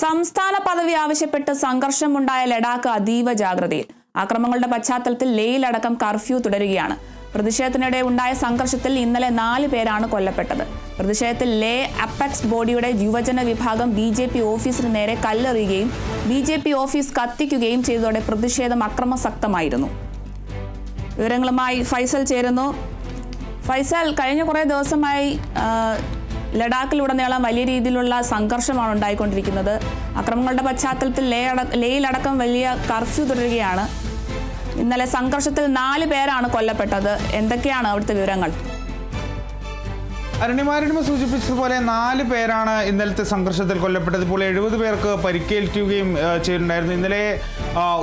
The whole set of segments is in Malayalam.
സംസ്ഥാന പദവി ആവശ്യപ്പെട്ട് സംഘർഷമുണ്ടായ ലഡാക്ക് അതീവ ജാഗ്രതയിൽ. ആക്രമണങ്ങളുടെ പശ്ചാത്തലത്തിൽ ലേയിലടക്കം കർഫ്യൂ തുടരുകയാണ്. പ്രതിഷേധത്തിനിടെ ഉണ്ടായ സംഘർഷത്തിൽ ഇന്നലെ നാല് പേരാണ് കൊല്ലപ്പെട്ടത്. പ്രതിഷേധത്തിൽ ലേ അപ്പക്സ് ബോഡിയുടെ യുവജന വിഭാഗം ബി ജെ പി ഓഫീസിന് നേരെ കല്ലെറിയുകയും ബി ജെ പി ഓഫീസ് കത്തിക്കുകയും ചെയ്തതോടെ പ്രതിഷേധം അക്രമസക്തമായിരുന്നു വിവരങ്ങളുമായി ഫൈസൽ ചേരുന്നു. ഫൈസൽ കഴിഞ്ഞ കുറേ ദിവസമായി ലഡാക്കിലുടനീളം വലിയ രീതിയിലുള്ള സംഘർഷമാണ് ഉണ്ടായിക്കൊണ്ടിരിക്കുന്നത്. അക്രമങ്ങളുടെ പശ്ചാത്തലത്തിൽ ലേ ലേയിലടക്കം വലിയ കർഫ്യൂ തുടരുകയാണ്. ഇന്നലെ സംഘർഷത്തിൽ നാല് പേരാണ് കൊല്ലപ്പെട്ടത്. എന്തൊക്കെയാണ് അവിടുത്തെ വിവരങ്ങൾ? അരുണിമാരണിമ സൂചിപ്പിച്ചതുപോലെ നാല് പേരാണ് ഇന്നലത്തെ സംഘർഷത്തിൽ കൊല്ലപ്പെട്ടത്. ഇപ്പോൾ എഴുപത് പേർക്ക് പരിക്കേൽക്കുകയും ചെയ്തിട്ടുണ്ടായിരുന്നു. ഇന്നലെ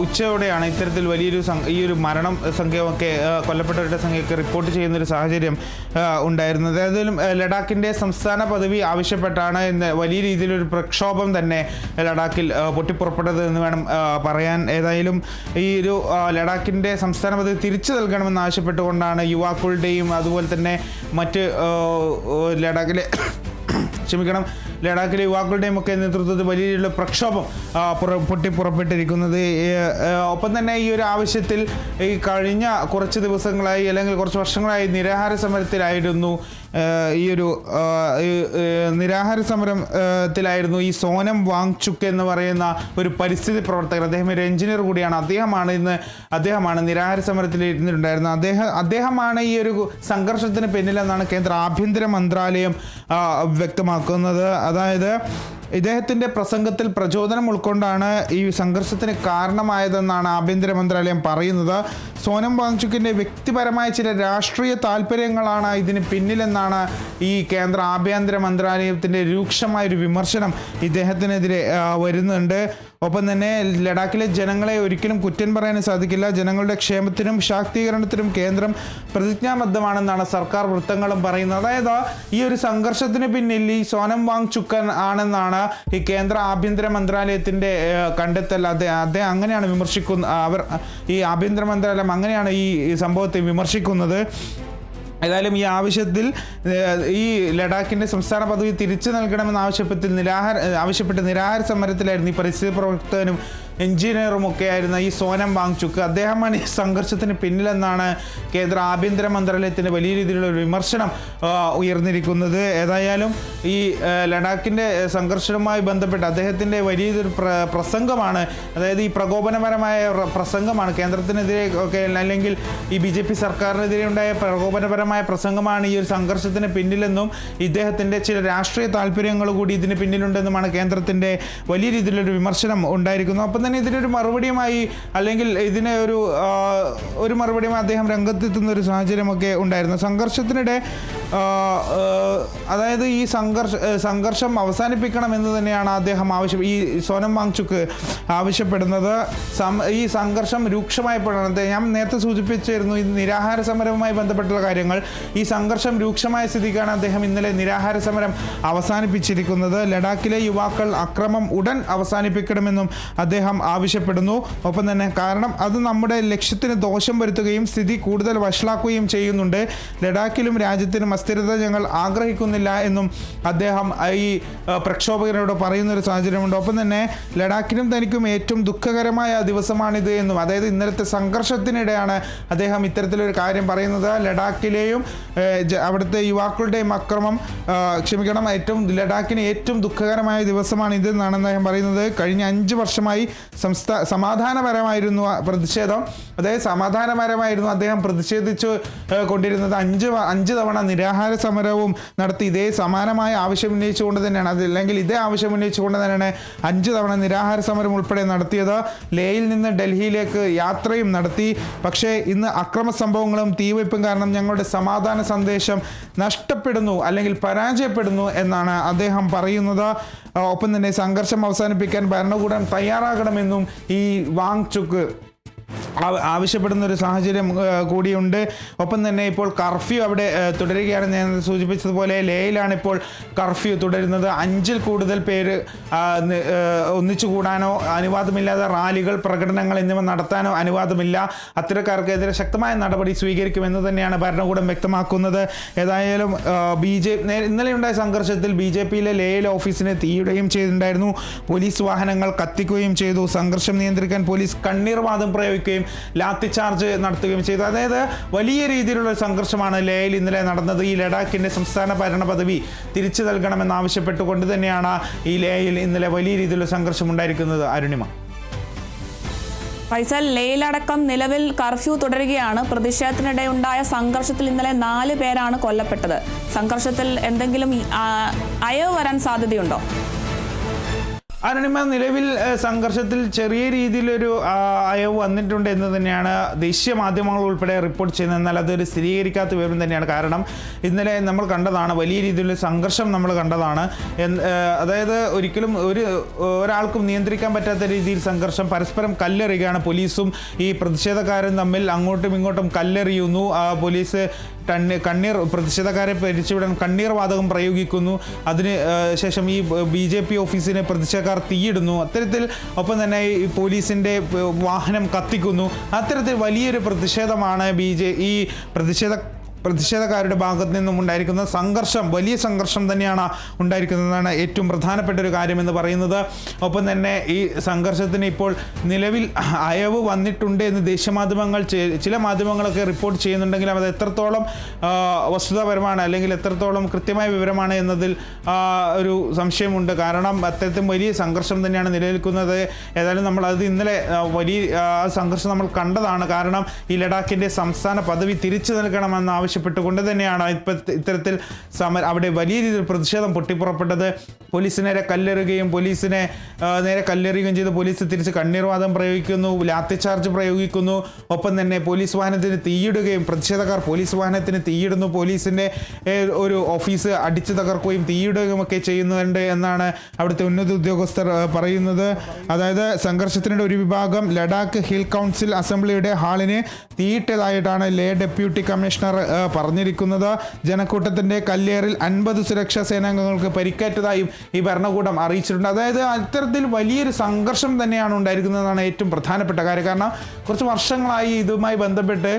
ഉച്ചയോടെയാണ് ഇത്തരത്തിൽ വലിയൊരു ഈ ഒരു മരണം സംഖ്യയൊക്കെ ആ, കൊല്ലപ്പെട്ടവരുടെ സംഖ്യയൊക്കെ റിപ്പോർട്ട് ചെയ്യുന്ന ഒരു സാഹചര്യം ഉണ്ടായിരുന്നത്. ഏതായാലും ലഡാക്കിന്റെ സംസ്ഥാന പദവി ആവശ്യപ്പെട്ടാണ് ഇന്ന് വലിയ രീതിയിലൊരു പ്രക്ഷോഭം തന്നെ ലഡാക്കിൽ പൊട്ടിപ്പുറപ്പെട്ടത് എന്ന് വേണം പറയാൻ. ഏതായാലും ഈ ഒരു ലഡാക്കിന്റെ സംസ്ഥാന പദവി തിരിച്ചു നൽകണമെന്ന് ആവശ്യപ്പെട്ടുകൊണ്ടാണ് യുവാക്കളുടെയും അതുപോലെ തന്നെ മറ്റ് ലഡാക്കിലെ ക്ഷമിക്കണം. ലഡാക്കിലെ യുവാക്കളുടെയും ഒക്കെ നേതൃത്വത്തിൽ വലിയ രീതിയിലുള്ള പ്രക്ഷോഭം പൊട്ടി പുറപ്പെട്ടിരിക്കുന്നത്. ഒപ്പം തന്നെ ഈ ഒരു ആവശ്യത്തിൽ ഈ കഴിഞ്ഞ കുറച്ച് ദിവസങ്ങളായി അല്ലെങ്കിൽ കുറച്ച് വർഷങ്ങളായി നിരാഹാര സമരത്തിലായിരുന്നു ഈ ഒരു നിരാഹാര സമരത്തിലായിരുന്നു ഈ സോനം വാങ്ചുക്ക് എന്ന് പറയുന്ന ഒരു പരിസ്ഥിതി പ്രവർത്തകർ. അദ്ദേഹം ഒരു എഞ്ചിനീയർ കൂടിയാണ്. അദ്ദേഹമാണ് ഇന്ന് അദ്ദേഹമാണ് നിരാഹാര സമരത്തിൽ ഇരുന്നിട്ടുണ്ടായിരുന്നത്. അദ്ദേഹം അദ്ദേഹമാണ് ഈ ഒരു സംഘർഷത്തിന് പിന്നിലെന്നാണ് കേന്ദ്ര ആഭ്യന്തര മന്ത്രാലയം വ്യക്തമാക്കുന്നത്. അതായത് ഇദ്ദേഹത്തിന്റെ പ്രസംഗത്തിൽ പ്രചോദനം ഉൾക്കൊണ്ടാണ് ഈ സംഘർഷത്തിന് കാരണമായതെന്നാണ് ആഭ്യന്തര മന്ത്രാലയം പറയുന്നത്. സോനം വാങ്ചുക്കിന്റെ വ്യക്തിപരമായ ചില രാഷ്ട്രീയ താല്പര്യങ്ങളാണ് ഇതിന് പിന്നിലെന്നാണ് ഈ കേന്ദ്ര ആഭ്യന്തര മന്ത്രാലയത്തിന്റെ രൂക്ഷമായ ഒരു വിമർശനം ഇദ്ദേഹത്തിനെതിരെ വരുന്നുണ്ട്. ഒപ്പം തന്നെ ലഡാക്കിലെ ജനങ്ങളെ ഒരിക്കലും കുറ്റം പറയാൻ സാധിക്കില്ല. ജനങ്ങളുടെ ക്ഷേമത്തിനും ശാക്തീകരണത്തിനും കേന്ദ്രം പ്രതിജ്ഞാബദ്ധമാണെന്നാണ് സർക്കാർ വൃത്തങ്ങളും പറയുന്നത്. അതായത് ഈ ഒരു സംഘർഷത്തിന് പിന്നിൽ ഈ സോനം വാങ് ചുക്കൻ ആണെന്നാണ് ഈ കേന്ദ്ര ആഭ്യന്തര മന്ത്രാലയത്തിന്റെ കണ്ടെത്തൽ. അദ്ദേഹം അങ്ങനെയാണ് വിമർശിക്കുന്ന അവർ ഈ ആഭ്യന്തര മന്ത്രാലയം അങ്ങനെയാണ് ഈ സംഭവത്തെ വിമർശിക്കുന്നത്. ഏതായാലും ഈ ആവശ്യത്തിൽ ഈ ലഡാക്കിന്റെ സംസ്ഥാന പദവി തിരിച്ചു നൽകണമെന്ന് ആവശ്യപ്പെട്ട് നിരാഹാര ആവശ്യപ്പെട്ട് നിരാഹാര സമരത്തിലായിരുന്നു ഈ പരിസ്ഥിതി പ്രവർത്തകനും എഞ്ചിനീയറും ഒക്കെ ആയിരുന്ന ഈ സോനം വാങ്ചുക്ക് അദ്ദേഹമാണ് ഈ സംഘർഷത്തിന് പിന്നിലെന്നാണ് കേന്ദ്ര ആഭ്യന്തര മന്ത്രാലയത്തിന്റെ വലിയ രീതിയിലുള്ള ഒരു വിമർശനം ഉയർന്നിരിക്കുന്നത്. ഏതായാലും ഈ ലഡാക്കിന്റെ സംഘർഷവുമായി ബന്ധപ്പെട്ട് അദ്ദേഹത്തിന്റെ വലിയൊരു പ്ര പ്രസംഗമാണ് അതായത് ഈ പ്രകോപനപരമായ പ്രസംഗമാണ്. കേന്ദ്രത്തിനെതിരെ ഒക്കെ അല്ലെങ്കിൽ ഈ ബി ജെ പി സർക്കാരിനെതിരെ ഉണ്ടായ പ്രകോപനപരമായ പ്രസംഗമാണ് ഈ ഒരു സംഘർഷത്തിന് പിന്നിലെന്നും ഇദ്ദേഹത്തിന്റെ ചില രാഷ്ട്രീയ താല്പര്യങ്ങൾ കൂടി ഇതിന് പിന്നിലുണ്ടെന്നുമാണ് കേന്ദ്രത്തിന്റെ വലിയ രീതിയിലൊരു വിമർശനം ഉണ്ടായിരിക്കുന്നത്. അപ്പം തന്നെ ഇതിനൊരു മറുപടിയുമായി അല്ലെങ്കിൽ ഇതിനെ ഒരു ഒരു മറുപടിയുമായി അദ്ദേഹം രംഗത്തെത്തുന്ന ഒരു സാഹചര്യമൊക്കെ ഉണ്ടായിരുന്നു. സംഘർഷത്തിനിടെ അതായത് ഈ സംഘർഷ സംഘർഷം അവസാനിപ്പിക്കണം എന്ന് തന്നെയാണ് അദ്ദേഹം ആവശ്യം ഈ സോനം വാങ്ചുക്ക് ആവശ്യപ്പെടുന്നത്. ഈ സംഘർഷം രൂക്ഷമായപ്പോഴാണ് ഞാൻ നേരത്തെ സൂചിപ്പിച്ചിരുന്നു ഈ നിരാഹാര സമരവുമായി ബന്ധപ്പെട്ടുള്ള കാര്യങ്ങൾ. ഈ സംഘർഷം രൂക്ഷമായ സ്ഥിതിക്കാണ് അദ്ദേഹം ഇന്നലെ നിരാഹാര സമരം അവസാനിപ്പിച്ചിരിക്കുന്നത്. ലഡാക്കിലെ യുവാക്കൾ അക്രമം ഉടൻ അവസാനിപ്പിക്കണമെന്നും അദ്ദേഹം ആവശ്യപ്പെടുന്നു. ഒപ്പം തന്നെ കാരണം അത് നമ്മുടെ ലക്ഷ്യത്തിന് ദോഷം വരുത്തുകയും സ്ഥിതി കൂടുതൽ വഷളാക്കുകയും ചെയ്യുന്നുണ്ട്. ലഡാക്കിലും രാജ്യത്തിനും അസ്ഥിരത ഞങ്ങൾ ആഗ്രഹിക്കുന്നില്ല എന്നും അദ്ദേഹം ഈ പ്രക്ഷോഭകരോട് പറയുന്ന ഒരു സാഹചര്യമുണ്ട്. ഒപ്പം തന്നെ ലഡാക്കിനും തനിക്കും ഏറ്റവും ദുഃഖകരമായ ദിവസമാണിത് എന്നും അതായത് ഇന്നലത്തെ സംഘർഷത്തിനിടെയാണ് അദ്ദേഹം ഇത്തരത്തിലൊരു കാര്യം പറയുന്നത്. ലഡാക്കിലെയും അവിടുത്തെ യുവാക്കളുടെയും അക്രമം ക്ഷമിക്കണം ഏറ്റവും ലഡാക്കിന് ഏറ്റവും ദുഃഖകരമായ ദിവസമാണ് ഇതെന്നാണ് അദ്ദേഹം പറയുന്നത്. കഴിഞ്ഞ അഞ്ച് വർഷമായി സംസ്ഥാന സമാധാനപരമായിരുന്നു പ്രതിഷേധം. അതായത് സമാധാനപരമായിരുന്നു അദ്ദേഹം പ്രതിഷേധിച്ചു കൊണ്ടിരുന്നത്. അഞ്ച് അഞ്ച് തവണ നിരാഹാര സമരവും നടത്തി. ഇതേ സമാനമായ ആവശ്യം ഉന്നയിച്ചുകൊണ്ട് തന്നെയാണ്. അല്ലെങ്കിൽ ഇതേ ആവശ്യം ഉന്നയിച്ചുകൊണ്ട് തന്നെയാണ് അഞ്ച് തവണ നിരാഹാര സമരം ഉൾപ്പെടെ നടത്തിയത്. ലേയിൽ നിന്ന് ഡൽഹിയിലേക്ക് യാത്രയും നടത്തി. പക്ഷേ ഇന്ന് അക്രമ സംഭവങ്ങളും തീവയ്പും കാരണം ഞങ്ങളുടെ സമാധാന സന്ദേശം നഷ്ടപ്പെടുന്നു അല്ലെങ്കിൽ പരാജയപ്പെടുന്നു എന്നാണ് അദ്ദേഹം പറയുന്നത്. ഒപ്പം തന്നെ സംഘർഷം അവസാനിപ്പിക്കാൻ ഭരണകൂടം തയ്യാറാകണമെന്നും ഈ വാങ് ചുക്ക് ആവശ്യപ്പെടുന്ന ഒരു സാഹചര്യം കൂടിയുണ്ട്. ഒപ്പം തന്നെ ഇപ്പോൾ കർഫ്യൂ അവിടെ തുടരുകയാണ്. ഞാൻ സൂചിപ്പിച്ചതുപോലെ ലേയിലാണ് ഇപ്പോൾ കർഫ്യൂ തുടരുന്നത്. അഞ്ചിൽ കൂടുതൽ പേര് ഒന്നിച്ചു കൂടാനോ അനുവാദമില്ലാതെ റാലികൾ പ്രകടനങ്ങൾ എന്നിവ നടത്താനോ അനുവാദമില്ല. അത്തരക്കാർക്കെതിരെ ശക്തമായ നടപടി സ്വീകരിക്കുമെന്ന് തന്നെയാണ് ഭരണകൂടം വ്യക്തമാക്കുന്നത്. ഏതായാലും ബി ജെ ഇന്നലെയുണ്ടായ സംഘർഷത്തിൽ ബി ജെ പിയിലെ ലേയിൽ ഓഫീസിനെ തീയിടുകയും ചെയ്തിട്ടുണ്ടായിരുന്നു. പോലീസ് വാഹനങ്ങൾ കത്തിക്കുകയും ചെയ്തു. സംഘർഷം നിയന്ത്രിക്കാൻ പോലീസ് കണ്ണീർവാദം പ്രയോഗിക്കുകയും ലാത്തി ചാർജ് നടത്തുകയും ചെയ്തു. അതായത് വലിയ രീതിയിലുള്ള സംഘർഷമാണ് ലേയിൽ ഇന്നലെ നടന്നത്. ഈ ലഡാക്കിന്റെ സംസ്ഥാന ഭരണ പദവി തിരിച്ചു നൽകണമെന്നാവശ്യപ്പെട്ടുകൊണ്ട് തന്നെയാണ് ഈ ലേയിൽ ഇന്നലെ വലിയ രീതിയിലുള്ള സംഘർഷം ഉണ്ടായിരിക്കുന്നത്. അരുണിമ. ഫൈസൽ ലേയിലടക്കം നിലവിൽ കർഫ്യൂ തുടരുകയാണ്. പ്രതിഷേധത്തിനിടെ ഉണ്ടായ സംഘർഷത്തിൽ ഇന്നലെ നാല് പേരാണ് കൊല്ലപ്പെട്ടത്. സംഘർഷത്തിൽ എന്തെങ്കിലും അയവ് വരാൻ സാധ്യതയുണ്ടോ? അരുണിമ നിലവിൽ സംഘർഷത്തിൽ ചെറിയ രീതിയിലൊരു അയവ് വന്നിട്ടുണ്ട് എന്ന് തന്നെയാണ് ദേശീയ മാധ്യമങ്ങൾ ഉൾപ്പെടെ റിപ്പോർട്ട് ചെയ്യുന്നത്. എന്നാൽ അതൊരു സ്ഥിരീകരിക്കാത്ത വിവരം തന്നെയാണ്. കാരണം ഇന്നലെ നമ്മൾ കണ്ടതാണ് വലിയ രീതിയിലുള്ള സംഘർഷം നമ്മൾ കണ്ടതാണ്. അതായത് ഒരിക്കലും ഒരു ഒരാൾക്കും നിയന്ത്രിക്കാൻ പറ്റാത്ത രീതിയിൽ സംഘർഷം. പരസ്പരം കല്ലെറിയുകയാണ് പോലീസും ഈ പ്രതിഷേധക്കാരും തമ്മിൽ അങ്ങോട്ടും ഇങ്ങോട്ടും കല്ലെറിയുന്നു. പോലീസ് ടണ്ണി കണ്ണീർ പ്രതിഷേധക്കാരെ പിരിച്ചുവിടാൻ കണ്ണീർ വാതകം പ്രയോഗിക്കുന്നു. അതിന് ശേഷം ഈ ബി ജെ പി ഓഫീസിനെ പ്രതിഷേധക്കാർ തീയിടുന്നു. അത്തരത്തിൽ ഒപ്പം തന്നെ ഈ പോലീസിന്റെ വാഹനം കത്തിക്കുന്നു. അത്തരത്തിൽ വലിയൊരു പ്രതിഷേധമാണ് ബി ജെ ഈ പ്രതിഷേധ പ്രതിഷേധക്കാരുടെ ഭാഗത്ത് നിന്നും ഉണ്ടായിരിക്കുന്ന സംഘർഷം വലിയ സംഘർഷം തന്നെയാണ് ഉണ്ടായിരിക്കുന്നതാണ് ഏറ്റവും പ്രധാനപ്പെട്ട ഒരു കാര്യമെന്ന് പറയുന്നത്. ഒപ്പം തന്നെ ഈ സംഘർഷത്തിന് ഇപ്പോൾ നിലവിൽ അയവ് വന്നിട്ടുണ്ട് എന്ന് ദേശീയ മാധ്യമങ്ങൾ ചെ- ചില മാധ്യമങ്ങളൊക്കെ റിപ്പോർട്ട് ചെയ്യുന്നുണ്ടെങ്കിലും അത് എത്രത്തോളം വസ്തുതാപരമാണ് അല്ലെങ്കിൽ എത്രത്തോളം കൃത്യമായ വിവരമാണ് എന്നതിൽ ഒരു സംശയമുണ്ട്. കാരണം അത്തരത്തിൽ വലിയ സംഘർഷം തന്നെയാണ് നിലനിൽക്കുന്നത്. ഏതായാലും നമ്മൾ അത് ഇന്നലെ വലിയ സംഘർഷം നമ്മൾ കണ്ടതാണ്. കാരണം ഈ ലഡാക്കിന്റെ സംസ്ഥാന പദവി തിരിച്ചു നൽകണമെന്ന് ആവശ്യപ്പെട്ടുകൊണ്ട് തന്നെയാണ് ഇത്തരത്തിൽ സമര അവിടെ വലിയ രീതിയിൽ പ്രതിഷേധം പൊട്ടിപ്പുറപ്പെട്ടത്. പോലീസ് നേരെ കല്ലെറുകയും പോലീസിനെ നേരെ കല്ലെറിയുകയും ചെയ്ത് പോലീസ് തിരിച്ച് കണ്ണീർവാദം പ്രയോഗിക്കുന്നു ലാത്തി ചാർജ് പ്രയോഗിക്കുന്നു. ഒപ്പം തന്നെ പോലീസ് വാഹനത്തിന് തീയിടുകയും പ്രതിഷേധക്കാർ പോലീസ് വാഹനത്തിന് തീയിടുന്നു. പോലീസിന്റെ ഒരു ഓഫീസ് അടിച്ചു തകർക്കുകയും തീയിടുകയും ഒക്കെ ചെയ്യുന്നുണ്ട് എന്നാണ് അവിടുത്തെ ഉന്നത ഉദ്യോഗസ്ഥർ പറയുന്നത്. അതായത് സംഘർഷത്തിനിടെ ഒരു വിഭാഗം ലഡാക്ക് ഹിൽ കൗൺസിൽ അസംബ്ലിയുടെ ഹാളിന് തീയിട്ടതായിട്ടാണ് ലേ ഡെപ്യൂട്ടി കമ്മീഷണർ പറഞ്ഞിരിക്കുന്നത്. ജനക്കൂട്ടത്തിന്റെ കല്ലേറിൽ അൻപത് സുരക്ഷാ സേനാംഗങ്ങൾക്ക് പരിക്കേറ്റതായും ഈ ഭരണകൂടം അറിയിച്ചിട്ടുണ്ട്. അതായത് അത്തരത്തിൽ വലിയൊരു സംഘർഷം തന്നെയാണ് ഉണ്ടായിരിക്കുന്നതെന്നാണ് ഏറ്റവും പ്രധാനപ്പെട്ട കാര്യം. കാരണം കുറച്ച് വർഷങ്ങളായി ഇതുമായി ബന്ധപ്പെട്ട്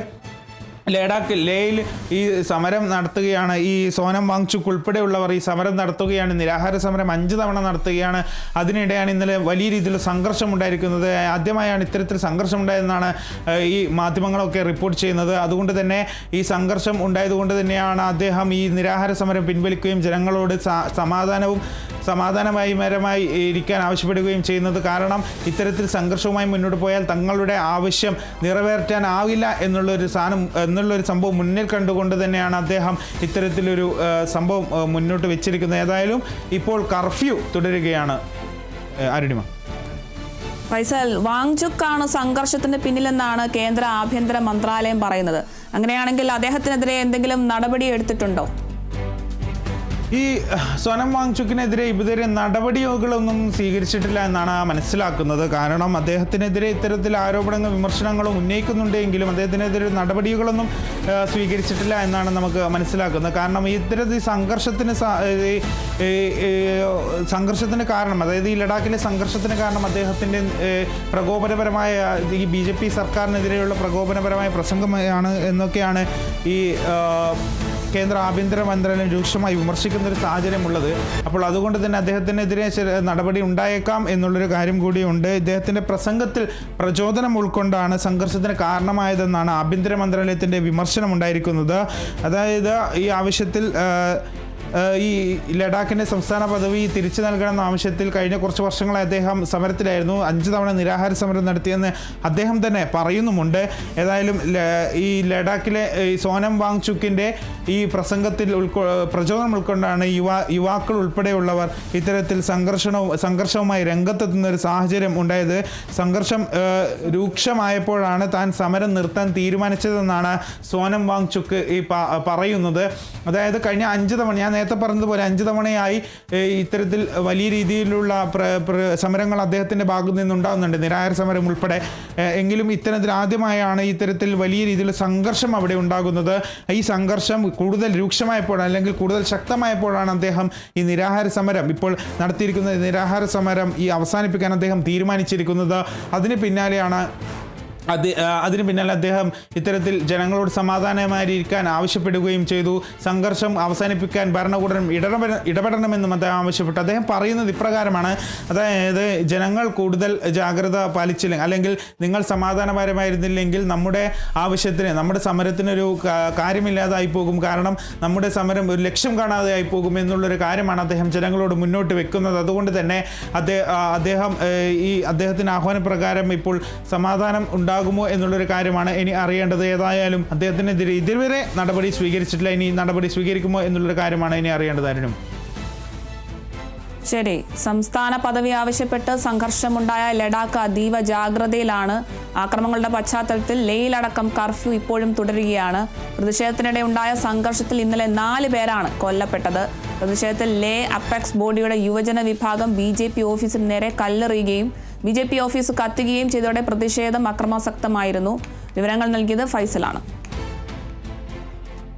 ലഡാക്ക് ലേയിൽ ഈ സമരം നടത്തുകയാണ് ഈ സോനം വാങ്ചുക്ക് ഉൾപ്പെടെയുള്ളവർ ഈ സമരം നടത്തുകയാണ് നിരാഹാര സമരം അഞ്ച് തവണ നടത്തുകയാണ്. അതിനിടെയാണ് ഇന്നലെ വലിയ രീതിയിലുള്ള സംഘർഷം ഉണ്ടായിരിക്കുന്നത് ആദ്യമായാണ് ഇത്തരത്തിൽ സംഘർഷം ഉണ്ടായതെന്നാണ് ഈ മാധ്യമങ്ങളൊക്കെ റിപ്പോർട്ട് ചെയ്യുന്നത്. അതുകൊണ്ട് തന്നെ ഈ സംഘർഷം ഉണ്ടായതുകൊണ്ട് തന്നെയാണ് അദ്ദേഹം ഈ നിരാഹാര സമരം പിൻവലിക്കുകയും ജനങ്ങളോട് സമാധാനവും സമാധാനമായി മരമായി ഇരിക്കാൻ ആവശ്യപ്പെടുകയും ചെയ്യുന്നത് കാരണം ഇത്തരത്തിൽ സംഘർഷവുമായി മുന്നോട്ട് പോയാൽ തങ്ങളുടെ ആവശ്യം നിറവേറ്റാനാവില്ല എന്നുള്ളൊരു സാധനം എന്നുള്ളൊരു സംഭവം മുന്നിൽ കണ്ടുകൊണ്ട് തന്നെയാണ് അദ്ദേഹം ഇത്തരത്തിലൊരു സംഭവം മുന്നോട്ട് വെച്ചിരിക്കുന്നത്. ഏതായാലും ഇപ്പോൾ കർഫ്യൂ തുടരുകയാണ് അരുണിമ. ഫൈസൽ വാങ്ചുക്കാണ് സംഘർഷത്തിന് പിന്നിലെന്നാണ് കേന്ദ്ര ആഭ്യന്തര മന്ത്രാലയം പറയുന്നത്. അങ്ങനെയാണെങ്കിൽ അദ്ദേഹത്തിനെതിരെ എന്തെങ്കിലും നടപടി എടുത്തിട്ടുണ്ടോ? ഈ സോനം വാങ്ചുക്കിനെതിരെ ഇതുവരെ നടപടികളൊന്നും സ്വീകരിച്ചിട്ടില്ല എന്നാണ് മനസ്സിലാക്കുന്നത്. കാരണം അദ്ദേഹത്തിനെതിരെ ഇത്തരത്തിൽ ആരോപണങ്ങൾ വിമർശനങ്ങളും ഉന്നയിക്കുന്നുണ്ടെങ്കിലും അദ്ദേഹത്തിനെതിരെ നടപടികളൊന്നും സ്വീകരിച്ചിട്ടില്ല എന്നാണ് നമുക്ക് മനസ്സിലാക്കുന്നത്. കാരണം ഇത്തരത്തിൽ സംഘർഷത്തിന് സംഘർഷത്തിന് കാരണം അതായത് ഈ ലഡാക്കിലെ സംഘർഷത്തിന് കാരണം അദ്ദേഹത്തിന്റെ പ്രകോപനപരമായ ഈ ബി ജെ പി സർക്കാരിനെതിരെയുള്ള പ്രകോപനപരമായ പ്രസംഗമാണ് എന്നൊക്കെയാണ് ഈ കേന്ദ്ര ആഭ്യന്തര മന്ത്രാലയം രൂക്ഷമായി വിമർശിക്കുന്ന ഒരു സാഹചര്യമുള്ളത്. അപ്പോൾ അതുകൊണ്ട് തന്നെ അദ്ദേഹത്തിനെതിരെ നടപടി ഉണ്ടായേക്കാം എന്നുള്ളൊരു കാര്യം കൂടിയുണ്ട് ഇദ്ദേഹത്തിന്റെ പ്രസംഗത്തിൽ പ്രചോദനം ഉൾക്കൊണ്ടാണ് സംഘർഷത്തിന് കാരണമായതെന്നാണ് ആഭ്യന്തര മന്ത്രാലയത്തിന്റെ വിമർശനം ഉണ്ടായിരിക്കുന്നത്. അതായത് ഈ ആവശ്യത്തിൽ ഈ ലഡാക്കിന്റെ സംസ്ഥാന പദവി തിരിച്ചു നൽകണമെന്ന ആവശ്യത്തിൽ കഴിഞ്ഞ കുറച്ച് വർഷങ്ങളായി അദ്ദേഹം സമരത്തിലായിരുന്നു. അഞ്ച് തവണ നിരാഹാര സമരം നടത്തിയെന്ന് അദ്ദേഹം തന്നെ പറയുന്നുമുണ്ട്. ഏതായാലും ഈ ലഡാക്കിലെ ഈ സോനം വാങ്ചുക്കിന്റെ ഈ പ്രസംഗത്തിൽ ഉൾക്കൊ പ്രചോദനം ഉൾക്കൊണ്ടാണ് യുവാ യുവാക്കൾ ഉൾപ്പെടെയുള്ളവർ ഇത്തരത്തിൽ സംഘർഷണവും സംഘർഷവുമായി രംഗത്തെത്തുന്ന ഒരു സാഹചര്യം ഉണ്ടായത്. സംഘർഷം രൂക്ഷമായപ്പോഴാണ് താൻ സമരം നിർത്താൻ തീരുമാനിച്ചതെന്നാണ് സോനം വാങ്ചുക്ക് ഈ പറയുന്നത്. അതായത് കഴിഞ്ഞ അഞ്ച് തവണ ഞാൻ നേരത്തെ പറഞ്ഞതുപോലെ അഞ്ച് തവണയായി ഇത്തരത്തിൽ വലിയ രീതിയിലുള്ള സമരങ്ങൾ അദ്ദേഹത്തിന്റെ ഭാഗത്തു നിന്നുണ്ടാകുന്നുണ്ട്. നിരാഹാര സമരം ഉൾപ്പെടെ. എങ്കിലും ഇത്തരത്തിൽ ആദ്യമായാണ് ഇത്തരത്തിൽ വലിയ രീതിയിൽ സംഘർഷം അവിടെ ഉണ്ടാകുന്നത്. ഈ സംഘർഷം കൂടുതൽ രൂക്ഷമായപ്പോഴാണ് അല്ലെങ്കിൽ കൂടുതൽ ശക്തമായപ്പോഴാണ് അദ്ദേഹം ഈ നിരാഹാര സമരം ഇപ്പോൾ നടത്തിയിരിക്കുന്ന നിരാഹാര സമരം ഈ അവസാനിപ്പിക്കാൻ അദ്ദേഹം തീരുമാനിച്ചിരിക്കുന്നത്. അതിന് പിന്നാലെയാണ് അത് അതിനു പിന്നാലെ അദ്ദേഹം ഇത്തരത്തിൽ ജനങ്ങളോട് സമാധാനമായിരിക്കാൻ ആവശ്യപ്പെടുകയും ചെയ്തു. സംഘർഷം അവസാനിപ്പിക്കാൻ ഭരണകൂടം ഇടപെട ഇടപെടണമെന്നും അദ്ദേഹം ആവശ്യപ്പെട്ടു. അദ്ദേഹം പറയുന്നത് ഇപ്രകാരമാണ്. അതായത് ജനങ്ങൾ കൂടുതൽ ജാഗ്രത പാലിച്ചില്ലെങ്കിൽ അല്ലെങ്കിൽ നിങ്ങൾ സമാധാനപരമായിരുന്നില്ലെങ്കിൽ നമ്മുടെ ആവശ്യത്തിന് നമ്മുടെ സമരത്തിനൊരു കാര്യമില്ലാതായി പോകും. കാരണം നമ്മുടെ സമരം ഒരു ലക്ഷ്യം കാണാതെ ആയി പോകും എന്നുള്ളൊരു കാര്യമാണ് അദ്ദേഹം ജനങ്ങളോട് മുന്നോട്ട് വെക്കുന്നത്. അതുകൊണ്ട് തന്നെ അദ്ദേഹം ഈ അദ്ദേഹത്തിന് ആഹ്വാനപ്രകാരം ഇപ്പോൾ സമാധാനം ഉണ്ടാകുമോ എന്നുള്ളൊരു കാര്യമാണ് ഇനി അറിയേണ്ടത്. ഏതായാലും അദ്ദേഹത്തിനെതിരെ ഇതുവരെ നടപടി സ്വീകരിച്ചിട്ടില്ല. ഇനി നടപടി സ്വീകരിക്കുമോ എന്നുള്ളൊരു കാര്യമാണ് ഇനി അറിയേണ്ടത് അരുണും ശരി. സംസ്ഥാന പദവി ആവശ്യപ്പെട്ട് സംഘർഷമുണ്ടായ ലഡാക്ക് അതീവ ജാഗ്രതയിലാണ് ആക്രമണങ്ങളുടെ പശ്ചാത്തലത്തിൽ ലേയിലടക്കം കർഫ്യൂ ഇപ്പോഴും തുടരുകയാണ്. പ്രതിഷേധത്തിനിടെ ഉണ്ടായ സംഘർഷത്തിൽ ഇന്നലെ നാല് പേരാണ് കൊല്ലപ്പെട്ടത്. പ്രതിഷേധത്തിൽ ലേ അപ്പെക്സ് ബോഡിയുടെ യുവജന വിഭാഗം ബി ജെ പി ഓഫീസിന് നേരെ കല്ലെറിയുകയും ബി ജെ പി ഓഫീസ് കത്തുകയും ചെയ്തതോടെ പ്രതിഷേധം അക്രമാസക്തമായിരുന്നു. വിവരങ്ങൾ നൽകിയത് ഫൈസലാണ്.